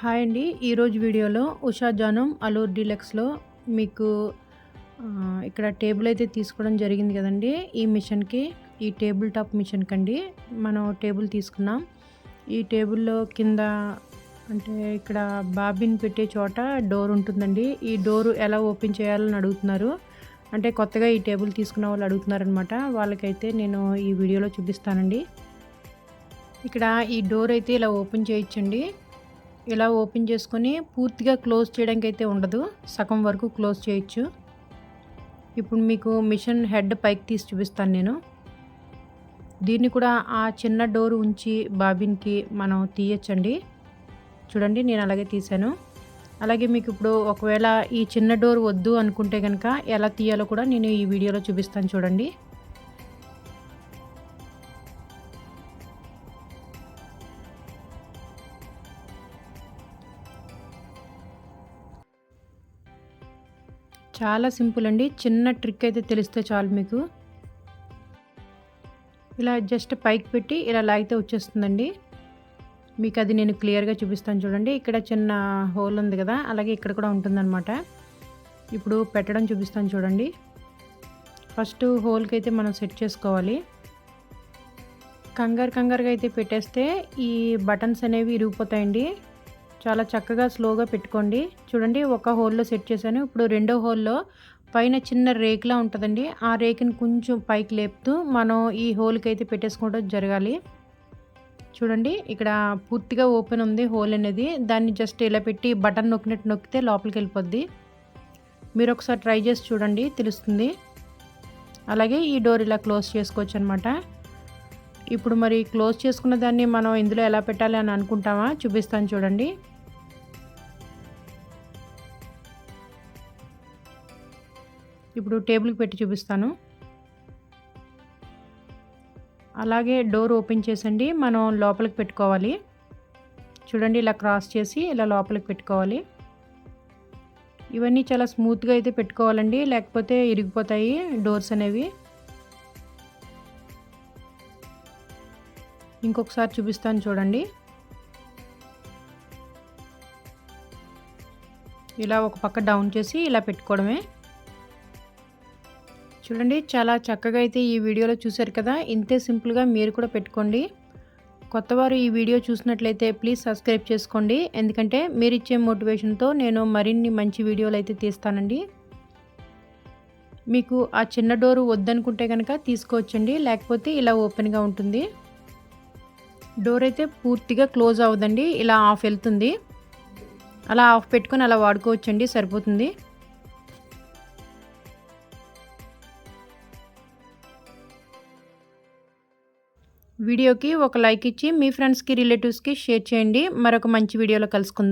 Hi అండి. ఈరోజు వీడియోలో ఉషా జానం అలూర్ డీలక్స్లో మీకు ఇక్కడ టేబుల్ అయితే తీసుకోవడం జరిగింది కదండి. ఈ మిషన్కి ఈ టేబుల్ టాప్ మిషన్కి అండి మనం టేబుల్ తీసుకున్నాం. ఈ టేబుల్లో కింద అంటే ఇక్కడ బాబిన్ పెట్టే చోట డోర్ ఉంటుందండి. ఈ డోర్ ఎలా ఓపెన్ చేయాలని అడుగుతున్నారు. అంటే కొత్తగా ఈ టేబుల్ తీసుకున్న వాళ్ళు అడుగుతున్నారనమాట. వాళ్ళకైతే నేను ఈ వీడియోలో చూపిస్తానండి. ఇక్కడ ఈ డోర్ అయితే ఇలా ఓపెన్ చేయొచ్చండి. ఇలా ఓపెన్ చేసుకొని పూర్తిగా క్లోజ్ చేయడానికి అయితే ఉండదు. సగం వరకు క్లోజ్ చేయొచ్చు. ఇప్పుడు మీకు మిషన్ హెడ్ పైకి తీసి చూపిస్తాను నేను. దీన్ని కూడా ఆ చిన్న డోర్ ఉంచి బాబిన్కి మనం తీయచ్చండి. చూడండి నేను అలాగే తీసాను అలాగే మీకు ఇప్పుడు ఒకవేళ ఈ చిన్న డోర్ వద్దు అనుకుంటే కనుక ఎలా తీయాలో కూడా నేను ఈ వీడియోలో చూపిస్తాను చూడండి. చాలా సింపుల్ అండి. చిన్న ట్రిక్ అయితే తెలిస్తే చాలు మీకు. ఇలా జస్ట్ పైకి పెట్టి ఇలా లాగితే వచ్చేస్తుందండి. మీకు అది నేను క్లియర్గా చూపిస్తాను చూడండి. ఇక్కడ చిన్న హోల్ ఉంది కదా అలాగే ఇక్కడ కూడా ఉంటుందన్నమాట. ఇప్పుడు పెట్టడం చూపిస్తాను చూడండి. ఫస్ట్ హోల్కి అయితే మనం సెట్ చేసుకోవాలి. కంగారు కంగారుగా అయితే పెట్టేస్తే ఈ బటన్స్ అనేవి ఇరిగిపోతాయండి. చాలా చక్కగా స్లోగా పెట్టుకోండి. చూడండి ఒక హోల్లో సెట్ చేశాను. ఇప్పుడు రెండో హోల్లో పైన చిన్న రేకులా ఉంటుందండి. ఆ రేకుని కొంచెం పైకి లేపుతూ మనం ఈ హోల్కి అయితే పెట్టేసుకోవడం జరగాలి. చూడండి ఇక్కడ పూర్తిగా ఓపెన్ ఉంది హోల్ అనేది. దాన్ని జస్ట్ ఇలా పెట్టి బటన్ నొక్కినట్టు నొక్కితే లోపలికి వెళ్ళిపోద్ది. మీరు ఒకసారి ట్రై చేసి చూడండి తెలుస్తుంది. అలాగే ఈ డోర్ ఇలా క్లోజ్ చేసుకోవచ్చు అనమాట ఇప్పుడు మరి క్లోజ్ చేసుకున్న దాన్ని మనం ఇందులో ఎలా పెట్టాలి అని అనుకుంటామా? చూపిస్తాను చూడండి. ఇప్పుడు టేబుల్కి పెట్టి చూపిస్తాను. అలాగే డోర్ ఓపెన్ చేసండి. మనం లోపలికి పెట్టుకోవాలి. చూడండి ఇలా క్రాస్ చేసి ఇలా లోపలికి పెట్టుకోవాలి. ఇవన్నీ చాలా స్మూత్గా అయితే పెట్టుకోవాలండి. లేకపోతే ఇరిగిపోతాయి డోర్స్ అనేవి. ఇంకొకసారి చూపిస్తాను చూడండి. ఇలా ఒక పక్క డౌన్ చేసి ఇలా పెట్టుకోవడమే. చూడండి చాలా చక్కగా అయితే ఈ వీడియోలో చూశారు కదా. ఇంతే సింపుల్గా మీరు కూడా పెట్టుకోండి. కొత్తవారు ఈ వీడియో చూసినట్లయితే ప్లీజ్ సబ్స్క్రైబ్ చేసుకోండి. ఎందుకంటే మీరు ఇచ్చే మోటివేషన్తో నేను మరిన్ని మంచి వీడియోలు అయితే తీస్తానండి. మీకు ఆ చిన్న డోరు వద్దనుకుంటే కనుక తీసుకోవచ్చండి. లేకపోతే ఇలా ఓపెన్గా ఉంటుంది. డోర్ అయితే పూర్తిగా క్లోజ్ అవ్వదండి ఇలా ఆఫ్ వెళ్తుంది. అలా ఆఫ్ పెట్టుకొని అలా వాడుకోవచ్చండి సరిపోతుంది. వీడియోకి ఒక లైక్ ఇచ్చి మీ ఫ్రెండ్స్కి రిలేటివ్స్కి షేర్ చేయండి. మరొక మంచి వీడియోలో కలుసుకుందాం.